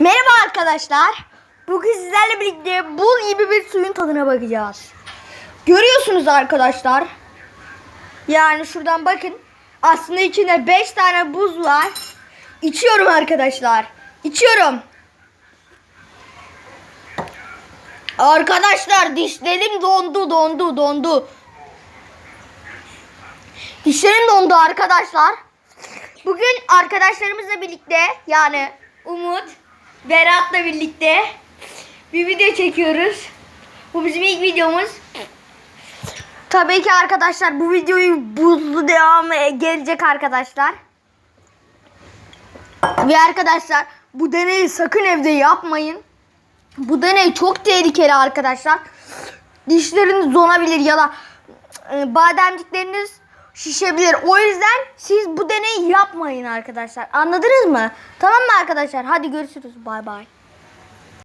Merhaba arkadaşlar. Bugün sizlerle birlikte buz gibi bir suyun tadına bakacağız. Görüyorsunuz arkadaşlar. Yani şuradan bakın. Aslında içinde 5 tane buz var. İçiyorum arkadaşlar. İçiyorum. Arkadaşlar dişlerim dondu dondu dondu. Dişlerim dondu arkadaşlar. Bugün arkadaşlarımızla birlikte yani Umut, Berat'la birlikte bir video çekiyoruz. Bu bizim ilk videomuz. Tabii ki arkadaşlar bu videoyu buzlu devamı gelecek arkadaşlar. Ve arkadaşlar bu deneyi sakın evde yapmayın. Bu deney çok tehlikeli arkadaşlar. Dişleriniz donabilir ya da e, bademcikleriniz şişebilir. O yüzden siz bu deneyi yapmayın arkadaşlar. Anladınız mı? Tamam mı arkadaşlar? Hadi görüşürüz. Bay bay.